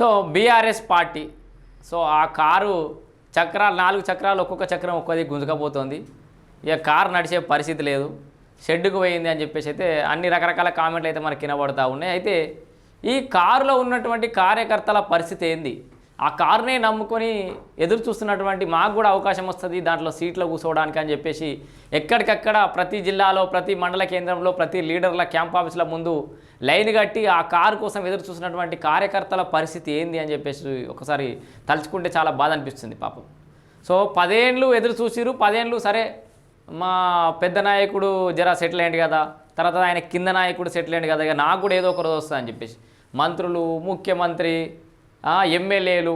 So BRS party so ఆ car చక్రాలు నాలుగు చక్రాలు ఒక్కొక్క చక్రం ఒక్కది గుంజుకపోతుంది. ఇక కారు నడిచే పరిస్థితి లేదు. షెడ్డుకు పోయింది అని చెప్పేసి అయితే అన్ని రకరకాల కామెంట్లు అయితే మనకి వినబడతా ఉన్నాయి. అయితే ఈ కారులో ఉన్నటువంటి కార్యకర్తల పరిస్థితి ఏంది? ఆ కారునే నమ్ముకొని ఎదురు చూస్తున్నటువంటి మాకు కూడా అవకాశం వస్తుంది దాంట్లో సీట్లో కూర్చోవడానికి అని చెప్పేసి ఎక్కడికక్కడ ప్రతి జిల్లాలో ప్రతి మండల కేంద్రంలో ప్రతి లీడర్ల క్యాంప్ ఆఫీసుల ముందు లైన్ కట్టి ఆ కారు కోసం ఎదురు చూసినటువంటి కార్యకర్తల పరిస్థితి ఏంది అని చెప్పేసి ఒకసారి తలుచుకుంటే చాలా బాధ అనిపిస్తుంది పాపం. సో పదేండ్లు ఎదురు చూసిరు పదేండ్లు సరే మా పెద్ద నాయకుడు జరా సెటిల్ అయ్యండి కదా తర్వాత ఆయన కింద నాయకుడు సెటిల్ అయ్యండి కదా ఇక నాకు కూడా ఏదో ఒక రోజు వస్తుంది అని చెప్పేసి. మంత్రులు ముఖ్యమంత్రి ఎమ్మెల్యేలు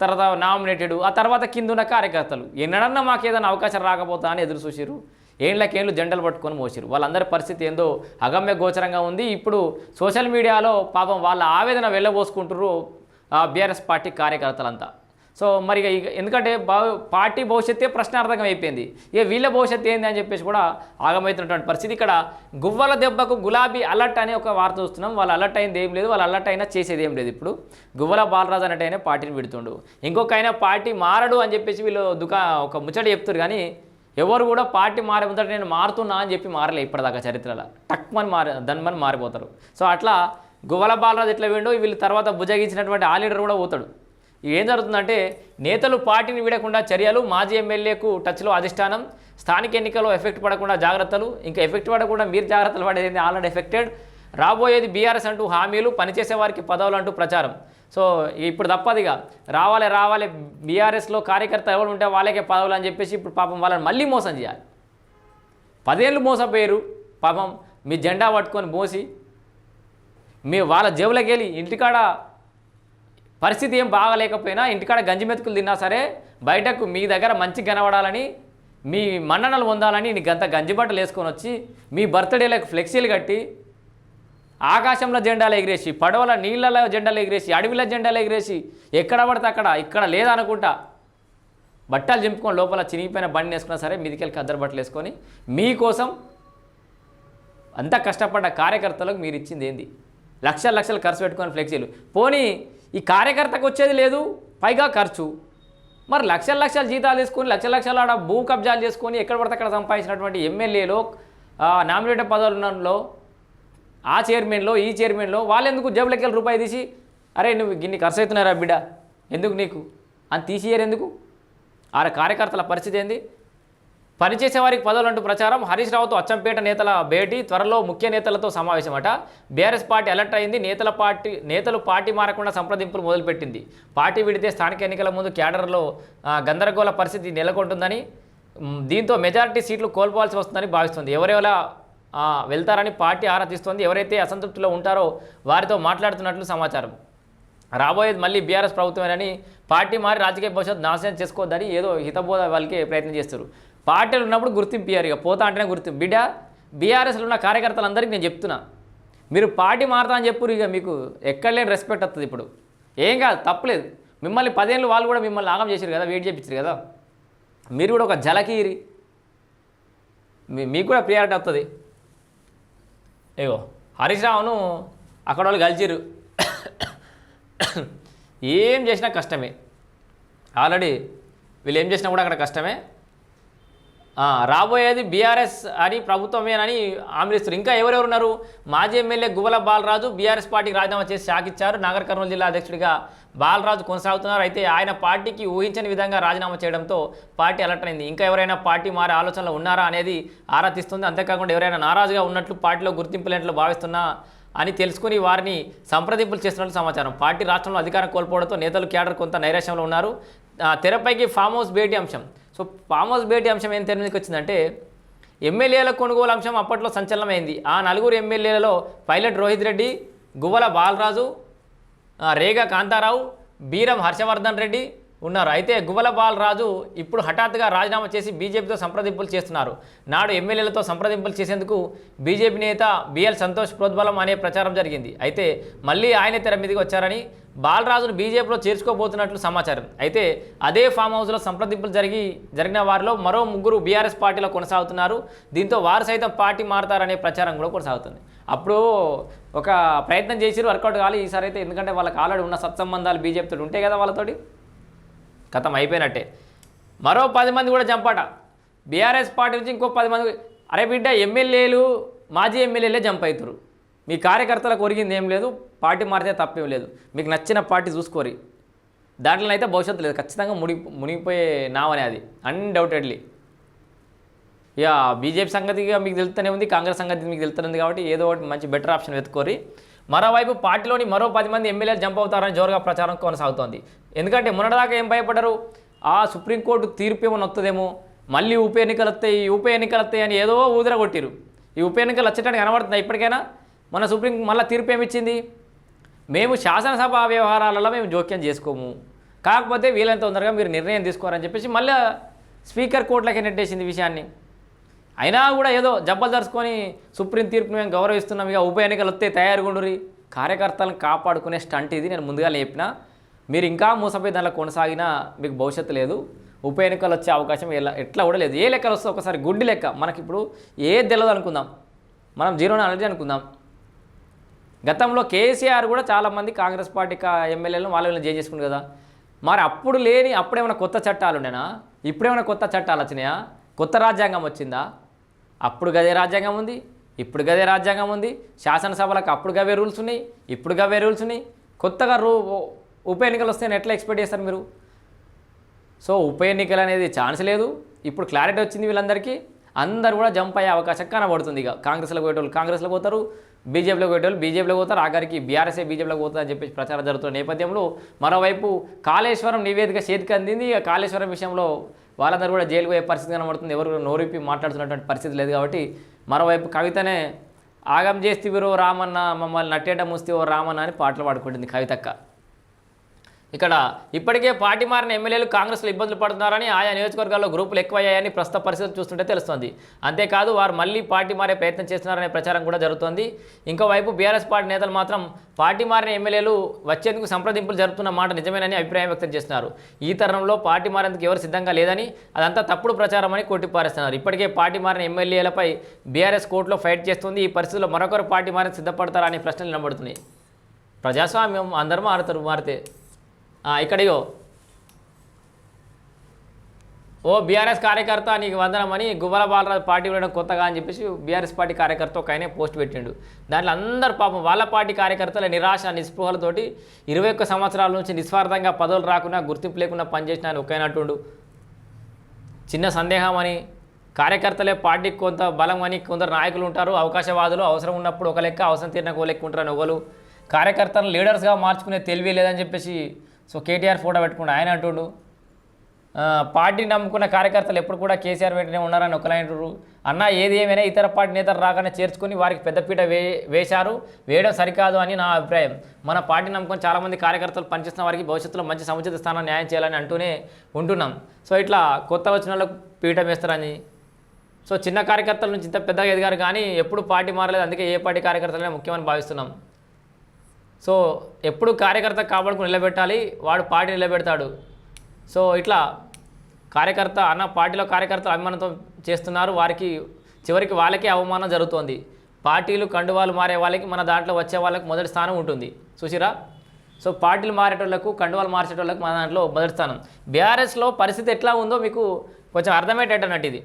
తర్వాత నామినేటెడ్ ఆ తర్వాత కింద ఉన్న కార్యకర్తలు. ఎన్నడన్నా మాకు ఏదైనా అవకాశం రాకపోతా అని ఎదురు చూసిరు ఏళ్ళకేళ్ళు జెండలు పట్టుకొని మోసిరు వాళ్ళందరి పరిస్థితి ఏందో అగమ్య గోచరంగా ఉంది. ఇప్పుడు సోషల్ మీడియాలో పాపం వాళ్ళ ఆవేదన వెళ్ళబోసుకుంటారు బీఆర్ఎస్ పార్టీ కార్యకర్తలంతా. సో మరి ఇక ఎందుకంటే పార్టీ భవిష్యత్తే ప్రశ్నార్థకం అయిపోయింది. ఇక వీళ్ళ భవిష్యత్తు ఏంది అని చెప్పేసి కూడా ఆగమవుతున్నటువంటి పరిస్థితి. ఇక్కడ గువ్వల దెబ్బకు గులాబీ అలర్ట్ అనే ఒక వార్త చూస్తున్నాం. వాళ్ళు అలర్ట్ అయింది ఏం లేదు వాళ్ళు అలర్ట్ అయినా చేసేది ఏం లేదు ఇప్పుడు. గువ్వల బాలరాజు అన్నట్టు అయినా పార్టీని విడుతుండు. ఇంకొక పార్టీ మారడు అని చెప్పేసి వీళ్ళు దుకా ఒక ముచ్చట చెప్తారు కానీ ఎవరు కూడా పార్టీ మారే ముందట నేను మారుతున్నా అని చెప్పి మారలే ఇప్పటిదాకా చరిత్రలో. టక్మని మారి దన్మని మారిపోతారు. సో అట్లా గువ్వల బాలరాజు ఎట్లా విండో వీళ్ళు తర్వాత భుజగించినటువంటి ఆ లీడర్ కూడా పోతాడు. ఏం జరుగుతుందంటే నేతలు పార్టీని వీడకుండా చర్యలు మాజీ ఎమ్మెల్యేకు టచ్లో అధిష్టానం స్థానిక ఎన్నికల్లో ఎఫెక్ట్ పడకుండా జాగ్రత్తలు ఇంకా ఎఫెక్ట్ పడకుండా మీరు జాగ్రత్తలు పడేది ఆల్రెడీ ఎఫెక్టెడ్. రాబోయేది బీఆర్ఎస్ అంటూ హామీలు పనిచేసే వారికి పదవులు అంటూ ప్రచారం. సో ఇప్పుడు తప్పదిగా రావాలి రావాలి బీఆర్ఎస్లో కార్యకర్త ఎవరు ఉంటే వాళ్ళకే పదవులు అని చెప్పేసి ఇప్పుడు పాపం వాళ్ళని మళ్ళీ మోసం చేయాలి. పదేళ్ళు మోసపోయారు పాపం మీ జెండా పట్టుకొని మోసి మీ వాళ్ళ జేబులోకి వెళ్ళి ఇంటికాడ పరిస్థితి ఏం బాగాలేకపోయినా ఇంటికాడ గంజి మెతుకులు తిన్నా సరే బయటకు మీ దగ్గర మంచి కనబడాలని మీ మన్ననలు పొందాలని నీకు అంత గంజి బట్టలు వేసుకొని వచ్చి మీ బర్త్డేలకు ఫ్లెక్సీలు కట్టి ఆకాశంలో జెండాలు ఎగిరేసి పడవల నీళ్ళలో జెండాలు ఎగిరేసి అడవిలో జెండాలు ఎగిరేసి ఎక్కడ పడితే అక్కడ ఇక్కడ లేదనుకుంటా బట్టలు చింపుకొని లోపల చినిగిపోయిన బండి వేసుకున్నా సరే మీదికెళ్ళి కద్దరు బట్టలు వేసుకొని మీకోసం అంత కష్టపడ్డ కార్యకర్తలకు మీరు ఇచ్చింది ఏంది? లక్షల లక్షలు ఖర్చు పెట్టుకొని ఫ్లెక్సీలు. పోనీ ఈ కార్యకర్తకు వచ్చేది లేదు పైగా ఖర్చు. మరి లక్షల లక్షల జీతాలు తీసుకొని లక్షల లక్షల ఆడ భూ కబ్జాలు చేసుకొని ఎక్కడ పడితే అక్కడ సంపాదించినటువంటి ఎమ్మెల్యేలో నామినేటెడ్ పదవులలో ఆ చైర్మన్లో ఈ చైర్మన్లో వాళ్ళు ఎందుకు జేబులకి వెళ్ళి రూపాయి తీసి అరే నువ్వు గిన్ని ఖర్చు అవుతున్నారా బిడ్డ? ఎందుకు నీకు? అని తీసియరు ఎందుకు ఆ కార్యకర్తల పరిస్థితి ఏంది? పనిచేసే వారికి పదవులు అంటూ ప్రచారం. హరీష్ రావుతో అచ్చంపేట నేతల భేటీ త్వరలో ముఖ్య నేతలతో సమావేశమట. బీఆర్ఎస్ పార్టీ అలర్ట్ అయింది. నేతల పార్టీ నేతలు పార్టీ మారకుండా సంప్రదింపులు మొదలుపెట్టింది. పార్టీ విడితే స్థానిక ఎన్నికల ముందు క్యాడర్లో గందరగోళ పరిస్థితి నెలకొంటుందని దీంతో మెజారిటీ సీట్లు కోల్పోవాల్సి వస్తుందని భావిస్తుంది. ఎవరెవలా వెళ్తారని పార్టీ ఆరా తీస్తోంది. ఎవరైతే అసంతృప్తిలో ఉంటారో వారితో మాట్లాడుతున్నట్లు సమాచారం. రాబోయేది మళ్ళీ బీఆర్ఎస్ ప్రభుత్వమేనని పార్టీ మారి రాజకీయ భవిష్యత్తు నాశనం చేసుకోవద్దని ఏదో హితబోధ వాళ్ళకి ప్రయత్నం చేస్తారు. పార్టీలు ఉన్నప్పుడు గుర్తింపు ఇయ్యారు ఇక. పోతా అంటేనే గుర్తింపు. బిడ్డ బీఆర్ఎస్లో ఉన్న కార్యకర్తలందరికీ నేను చెప్తున్నా. మీరు పార్టీ మారుతా అని చెప్పురు ఇక మీకు ఎక్కడ లేని రెస్పెక్ట్ వస్తుంది ఇప్పుడు. ఏం కాదు తప్పలేదు మిమ్మల్ని పదేళ్ళు వాళ్ళు కూడా మిమ్మల్ని ఆగం చేశారు కదా వెయిట్ చేయించారు కదా. మీరు కూడా ఒక జలకీరి. మీకు కూడా ప్రియారిటీ వస్తుంది ఏవో హరీష్ రావును అక్కడ వాళ్ళు కలిసిరు ఏం చేసినా కష్టమే. ఆల్రెడీ వీళ్ళు ఏం చేసినా కూడా అక్కడ కష్టమే. రాబోయేది బీఆర్ఎస్ అని ప్రభుత్వమేనని ఆమెలిస్తారు ఇంకా ఎవరెవరు ఉన్నారు మాజీ ఎమ్మెల్యే గువ్వల బాలరాజు బీఆర్ఎస్ పార్టీకి రాజీనామా చేసి శాఖిచ్చారు నాగర్ కర్నూలు జిల్లా అధ్యక్షుడిగా బాలరాజు కొనసాగుతున్నారు. అయితే ఆయన పార్టీకి ఊహించని విధంగా రాజీనామా చేయడంతో పార్టీ అలర్ట్ అయింది. ఇంకా ఎవరైనా పార్టీ మారే ఆలోచనలో ఉన్నారా అనేది ఆరా తీస్తుంది. అంతేకాకుండా ఎవరైనా నారాజుగా ఉన్నట్లు పార్టీలో గుర్తింపు లేనట్లు భావిస్తున్నా అని తెలుసుకుని వారిని సంప్రదింపులు చేస్తున్నట్లు సమాచారం. పార్టీ రాష్ట్రంలో అధికారం కోల్పోవడంతో నేతలు కేడర్ కొంత నైరాశ్యంలో ఉన్నారు. తెరపైకి ఫామ్ హౌస్ భేటీ అంశం. సో ఫామ్ హౌస్ భేటీ అంశం ఏం తెరమీదకి వచ్చిందంటే ఎమ్మెల్యేల కొనుగోలు అంశం అప్పట్లో సంచలనమైంది. ఆ నలుగురు ఎమ్మెల్యేలలో పైలట్ రోహిత్ రెడ్డి గువ్వల బాలరాజు రేగ రేగా కాంతారావు బీరం హర్షవర్ధన్ రెడ్డి ఉన్నారు. అయితే గువ్వల బాలరాజు ఇప్పుడు హఠాత్తుగా రాజీనామా చేసి బీజేపీతో సంప్రదింపులు చేస్తున్నారు. నాడు ఎమ్మెల్యేలతో సంప్రదింపులు చేసేందుకు బీజేపీ నేత బిఎల్ సంతోష్ ప్రోద్బలం అనే ప్రచారం జరిగింది. అయితే మళ్ళీ ఆయన తెర మీదకి వచ్చారని బాలరాజును బీజేపీలో చేర్చుకోబోతున్నట్లు సమాచారం. అయితే అదే ఫామ్ హౌస్లో సంప్రదింపులు జరిగి జరిగిన వారిలో మరో ముగ్గురు బీఆర్ఎస్ పార్టీలో కొనసాగుతున్నారు. దీంతో వారు సైతం పార్టీ మారతారనే ప్రచారం కూడా కొనసాగుతుంది. అప్పుడు ఒక ప్రయత్నం చేసి వర్కౌట్ కావాలి ఈసారి అయితే. ఎందుకంటే వాళ్ళకి ఆల్రెడీ ఉన్న సత్సంబంధాలు బీజేపీతో ఉంటాయి కదా వాళ్ళతోటి. కథం అయిపోయినట్టే. మరో పది మంది కూడా చంపాట. బీఆర్ఎస్ పార్టీ నుంచి ఇంకో పది మంది అరే బిడ్డ ఎమ్మెల్యేలు మాజీ ఎమ్మెల్యేలే జంప్ అవుతారు మీ కార్యకర్తలకు ఒరిగింది ఏం లేదు పార్టీ మారితే తప్పేం లేదు. మీకు నచ్చిన పార్టీ చూసుకోరి. దాంట్లో అయితే భవిష్యత్తు లేదు. ఖచ్చితంగా మునిగి మునిగిపోయే నావనే అది. అన్డౌటెడ్లీ ఇక బీజేపీ సంగతిగా మీకు తెలుస్తూనే ఉంది కాంగ్రెస్ సంగతి మీకు తెలుస్తుంది కాబట్టి ఏదో ఒకటి మంచి బెటర్ ఆప్షన్ వెతుకోరి మరోవైపు పార్టీలోని మరో పది మంది ఎమ్మెల్యేలు జంప్ అవుతారని జోరుగా ప్రచారం కొనసాగుతోంది. ఎందుకంటే మొన్నటిదాకా ఏం భయపడ్డారు? ఆ సుప్రీంకోర్టు తీర్పు ఏమైనా వస్తుందేమో మళ్ళీ ఉప ఎన్నికలు వస్తాయి ఈ ఉప ఎన్నికలు వస్తాయి అని ఏదో ఊదర కొట్టిరు ఈ ఉప ఎన్నికలు వచ్చేటానికి కనబడుతుంది ఇప్పటికైనా. మన సుప్రీం మళ్ళీ తీర్పు ఏమిచ్చింది మేము శాసనసభ వ్యవహారాలలో మేము జోక్యం చేసుకోము. కాకపోతే వీలైన తొందరగా మీరు నిర్ణయం తీసుకోరని చెప్పేసి మళ్ళీ స్పీకర్ కోర్టులకి నెట్టేసింది విషయాన్ని. అయినా కూడా ఏదో జబ్బలు దరుచుకొని సుప్రీం తీర్పును మేము గౌరవిస్తున్నాం. ఇక ఉప ఎన్నికలు వస్తే తయారుగుండురి కార్యకర్తలను కాపాడుకునే స్టంట్ ఇది నేను ముందుగా చెప్పిన. మీరు ఇంకా మోసపోయి దానిలో కొనసాగినా మీకు భవిష్యత్తు లేదు. ఉప ఎన్నికలు వచ్చే అవకాశం ఎలా ఎట్లా కూడా లేదు. ఏ లెక్కలు వస్తే ఒకసారి గుడ్డి లెక్క. మనకి ఇప్పుడు ఏది తెలియదు అనుకుందాం. మనం జీరో నాలెడ్జ్ అనుకుందాం. గతంలో కేసీఆర్ కూడా చాలామంది కాంగ్రెస్ పార్టీ ఎమ్మెల్యేలను వాళ్ళని వీళ్ళని జైలు చేసుకుంది కదా. మరి అప్పుడు లేని అప్పుడేమైనా కొత్త చట్టాలు ఉండేనా ఇప్పుడేమైనా కొత్త చట్టాలు వచ్చినాయా? కొత్త రాజ్యాంగం వచ్చిందా? అప్పుడు గదే రాజ్యాంగం ఉంది ఇప్పుడు గదే రాజ్యాంగం ఉంది. శాసనసభలకు అప్పుడు గవే రూల్స్ ఉన్నాయి ఇప్పుడు గవే రూల్స్ ఉన్నాయి. కొత్తగా రూ ఉప ఎన్నికలు వస్తే ఎట్లా ఎక్స్పెక్ట్ చేస్తారు మీరు? సో ఉప ఎన్నికలు అనేది ఛాన్స్ లేదు. ఇప్పుడు క్లారిటీ వచ్చింది వీళ్ళందరికీ. అందరు కూడా జంప్ అయ్యే అవకాశం కనబడుతుంది ఇక. కాంగ్రెస్లో పోయేటోళ్ళు కాంగ్రెస్లో పోతారు. బీజేపీలోకి పెట్టేవాళ్ళు బీజేపీలో పోతారు. ఆఖరికి బీఆర్ఎస్ఏ బీజేపీలో పోతుంది అని చెప్పేసి ప్రచారం జరుగుతున్న నేపథ్యంలో మరోవైపు కాళేశ్వరం నివేదిక చేతికి అందింది. కాళేశ్వరం విషయంలో వాళ్ళందరూ కూడా జైలు పోయే పరిస్థితి కనబడుతుంది. ఎవరు నోరిప్పి మాట్లాడుతున్నటువంటి పరిస్థితి లేదు కాబట్టి మరోవైపు కవితనే ఆగం చేస్తే రామన్న మమ్మల్ని నట్టేట ముస్తేవో రామన్న అని పాటలు పాడుకుంటుంది కవితక్క. ఇక్కడ ఇప్పటికే పార్టీ మారిన ఎమ్మెల్యేలు కాంగ్రెస్లో ఇబ్బందులు పడుతున్నారని ఆయా నియోజకవర్గాల్లో గ్రూపులు ఎక్కువయ్యాయని ప్రస్తుత పరిస్థితులు చూస్తుంటే తెలుస్తోంది. అంతేకాదు వారు మళ్ళీ పార్టీ మారే ప్రయత్నం చేస్తున్నారనే ప్రచారం కూడా జరుగుతోంది. ఇంకోవైపు బీఆర్ఎస్ పార్టీ నేతలు మాత్రం పార్టీ మారిన ఎమ్మెల్యేలు వచ్చేందుకు సంప్రదింపులు జరుపుతున్న మాట నిజమేనని అభిప్రాయం వ్యక్తం చేస్తున్నారు. ఈ తరుణంలో పార్టీ మారేందుకు ఎవరు సిద్ధంగా లేదని అదంతా తప్పుడు ప్రచారం అని కొట్టిపారేస్తున్నారు. ఇప్పటికే పార్టీ మారిన ఎమ్మెల్యేలపై బీఆర్ఎస్ కోర్టులో ఫైట్ చేస్తుంది. ఈ పరిస్థితుల్లో మరొకరు పార్టీ మారేందుకు సిద్ధపడతారా అనే ప్రశ్నలు నిలబడుతున్నాయి ప్రజాస్వామ్యం అందరూ మారుతారు మారితే ఇక్కడిగో ఓ బీఆర్ఎస్ కార్యకర్త నీకు వందనమని గువ్వల బాలరాజు పార్టీ వెళ్ళడం కొత్తగా అని చెప్పేసి బీఆర్ఎస్ పార్టీ కార్యకర్త ఒక ఆయనే పోస్ట్ పెట్టిండు. దాంట్లో అందరు పాపం వాళ్ళ పార్టీ కార్యకర్తల నిరాశ నిస్పృహలతోటి ఇరవై ఒక్క సంవత్సరాల నుంచి నిస్వార్థంగా పదవులు రాకుండా గుర్తింపు లేకుండా పనిచేసిన ఆయన ఒకైనట్టుండు చిన్న సందేహం అని కార్యకర్తలే పార్టీకి కొంత బలం అని కొందరు నాయకులు ఉంటారు అవకాశవాదులు అవసరం ఉన్నప్పుడు ఒక లెక్క అవసరం తీరిన ఒక లెక్క ఉంటారని ఒకరు. కార్యకర్తలను లీడర్స్గా మార్చుకునే తెలివి లేదని చెప్పేసి సో కేటీఆర్ ఫోటో పెట్టుకుంటూ ఆయన అంటుండు పార్టీని నమ్ముకున్న కార్యకర్తలు ఎప్పుడు కూడా కేసీఆర్ వెంటనే ఉన్నారని ఒకరు అన్న ఏది ఏమైనా ఇతర పార్టీ నేతలు రాగానే చేర్చుకొని వారికి పెద్దపీట వే వేశారు. వేయడం సరికాదు అని నా అభిప్రాయం. మన పార్టీ నమ్ముకొని చాలామంది కార్యకర్తలు పనిచేస్తున్న వారికి భవిష్యత్తులో మంచి సముచిత స్థానం న్యాయం చేయాలని అంటూనే ఉంటున్నాం. సో ఇట్లా కొత్త వచ్చిన వాళ్ళకు పీఠం వేస్తారని. సో చిన్న కార్యకర్తల నుంచి ఇంత పెద్దగా ఎదిగారు కానీ ఎప్పుడు పార్టీ మారలేదు. అందుకే ఏ పార్టీ కార్యకర్తలనే ముఖ్యమని భావిస్తున్నాం. సో ఎప్పుడు కార్యకర్త కాపాడుకుని నిలబెట్టాలి వాడు పార్టీ నిలబెడతాడు. సో ఇట్లా కార్యకర్త అన్న పార్టీలో కార్యకర్తలు అభిమానంతో చేస్తున్నారు వారికి చివరికి వాళ్ళకే అవమానం జరుగుతోంది. పార్టీలు కండువాలు మారే వాళ్ళకి మన దాంట్లో వచ్చే వాళ్ళకి మొదటి స్థానం ఉంటుంది. చూసిరా? సో పార్టీలు మారేటోళ్ళకు కండువాలు మార్చేటోళ్ళకి మన దాంట్లో మొదటి స్థానం. బీఆర్ఎస్లో పరిస్థితి ఎట్లా ఉందో మీకు కొంచెం అర్థమయ్యేటట్టు అన్నట్టు ఇది.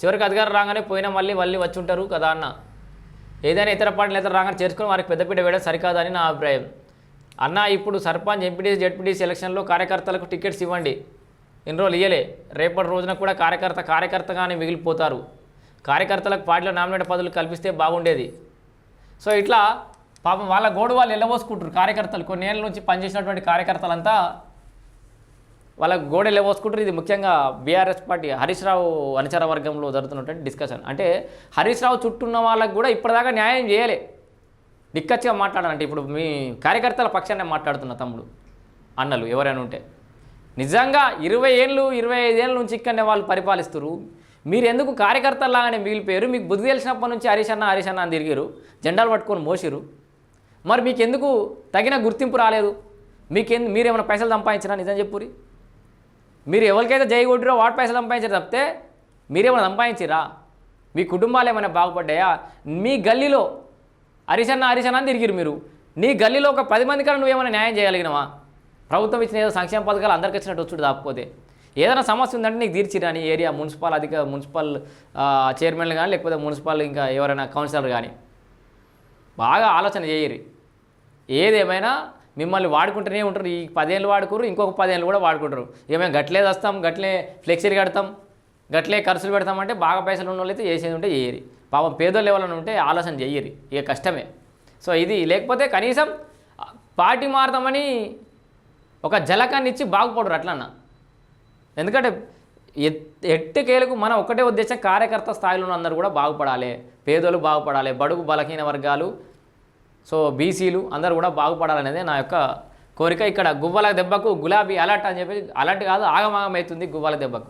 చివరికి అధికారం రాగానే పోయినా మళ్ళీ మళ్ళీ వచ్చి ఉంటారు కదా అన్న. ఏదైనా ఇతర పార్టీలు ఇతర రాగానే చేసుకుని వారికి పెద్దపీట వేయడం సరికాదని నా అభిప్రాయం. అన్న ఇప్పుడు సర్పంచ్ ఎంపీటీసీ జెడ్పీటీసీ ఎలక్షన్లో కార్యకర్తలకు టికెట్స్ ఇవ్వండి. ఇన్ని రోజులు ఇయ్యలే. రేపటి రోజున కూడా కార్యకర్త కార్యకర్తగానే మిగిలిపోతారు. కార్యకర్తలకు పార్టీలో నామినేట్ పదవులు కల్పిస్తే బాగుండేది. సో ఇట్లా పాపం వాళ్ళ గోడు వాళ్ళు వెళ్ళబోసుకుంటారు కార్యకర్తలు. కొన్ని ఏళ్ళ నుంచి పనిచేసినటువంటి కార్యకర్తలంతా వాళ్ళ గోడ పోసుకుంటారు? ఇది ముఖ్యంగా బీఆర్ఎస్ పార్టీ హరీష్ రావు అనుచర వర్గంలో జరుగుతున్నటువంటి డిస్కషన్ అంటే హరీష్ రావు చుట్టూ ఉన్న వాళ్ళకు కూడా ఇప్పటిదాకా న్యాయం చేయలే. నిక్కచ్చిగా మాట్లాడాలంటే ఇప్పుడు మీ కార్యకర్తల పక్షాన్ని మాట్లాడుతున్న తమ్ముడు అన్నలు ఎవరైనా ఉంటే. నిజంగా ఇరవై ఏళ్ళు ఇరవై ఐదేళ్ళ నుంచి ఇక్కడనే వాళ్ళు పరిపాలిస్తారు మీరు ఎందుకు కార్యకర్తలాగానే మిగిలిపోయారు? మీకు బుద్ధి తెలిసినప్పటి నుంచి హరీష్ అన్న హరీష్ అన్న అని తిరిగారు జెండాలు పట్టుకొని మోసిరు మరి మీకు ఎందుకు తగిన గుర్తింపు రాలేదు? మీకెందు మీరేమైనా పైసలు సంపాదించినా? నిజం చెప్పురి మీరు ఎవరికైతే జై కొట్టిరో వాటి పైసలు సంపాదించారు తప్పితే మీరేమైనా సంపాదించిరా మీ కుటుంబాలు ఏమైనా బాగుపడ్డాయా? మీ గల్లీలో హరిశన్న హరిశన్న అని తిరిగిరు మీరు. నీ గల్లీలో ఒక పది మంది కన్నా నువ్వేమైనా న్యాయం చేయగలిగినవా? ప్రభుత్వం ఇచ్చిన ఏదో సంక్షేమ పథకాలు అందరికి వచ్చినట్టు వచ్చుడు తప్పపోతే ఏదైనా సమస్య ఉందంటే నీకు తీర్చిరా నీ ఏరియా మున్సిపల్ అధిక మున్సిపల్ చైర్మన్లు కానీ లేకపోతే మున్సిపల్ ఇంకా ఎవరైనా కౌన్సిలర్ కానీ బాగా ఆలోచన చేయరు. ఏదేమైనా మిమ్మల్ని వాడుకుంటూనే ఉంటారు. ఈ పదేళ్ళు వాడుకోరు ఇంకొక పదేళ్ళు కూడా వాడుకుంటారు. ఇక మేము గట్లే వస్తాం గట్లే ఫ్లెక్సీలు కడతాం గట్లే ఖర్చులు పెడతామంటే బాగా పైసలు ఉన్న వాళ్ళైతే చేసేది ఉంటే చేయరు. పాపం పేదోళ్ళు ఎవరైనా ఉంటే ఆలోచన చేయరు. ఇక కష్టమే. సో ఇది లేకపోతే కనీసం పార్టీ మారుతామని ఒక జలకాన్ని ఇచ్చి బాగుపడరు అట్లన్నా. ఎందుకంటే ఎట్- ఎట్టకేలకు మన ఒకటే ఉద్దేశం కార్యకర్త స్థాయిలో ఉన్న అందరూ కూడా బాగుపడాలి. పేదోళ్ళు బాగుపడాలి. బడుగు బలహీన వర్గాలు సో బీసీలు అందరూ కూడా బాగుపడాలనేదే నా యొక్క కోరిక. ఇక్కడ గువ్వల దెబ్బకు గులాబీ అలర్ట్ అని చెప్పి అలర్ట్ కాదు ఆగమాగం అవుతుంది గువ్వల దెబ్బకు.